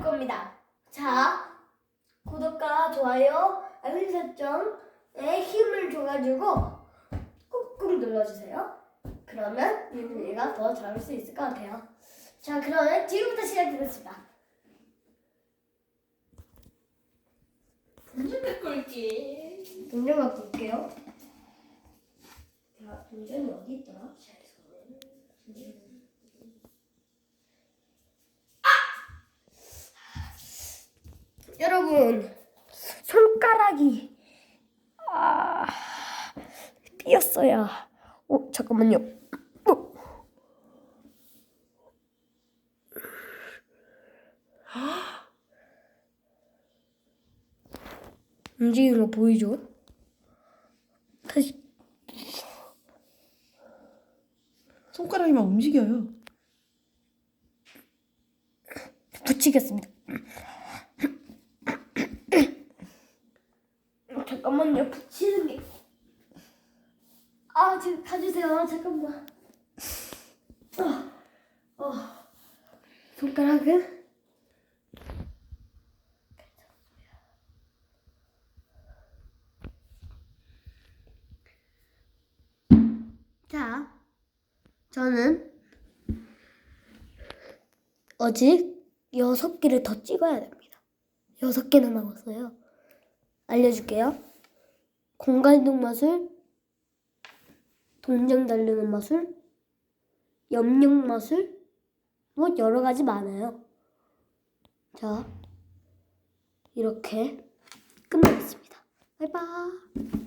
겁니다. 자, 구독과 좋아요, 알림 설정에 힘을 줘가지고 꾹꾹 눌러주세요. 그러면 유리가 더 잘할 수 있을 것 같아요. 자, 그러면 지금부터 시작하겠습니다. 문제 꼴찌. 동전 갖고 올게요. 자, 동전이 어디 있더라? 잘 손에. 아! 여러분, 손가락이 아 삐었어요. 어, 잠깐만요. 어. 움직이는 거 보이죠? 다시 손가락이 막 움직여요. 붙이겠습니다. 잠깐만요, 붙이는 게. 아, 지금 가주세요. 잠깐만. 어, 어. 손가락은? 자, 저는 아직 여섯 개를 더 찍어야 됩니다. 여섯 개나 남았어요. 알려줄게요. 공간이동 마술, 동전 달리는 마술, 염력 마술, 뭐 여러 가지 많아요. 자, 이렇게 끝내겠습니다. 바이바이.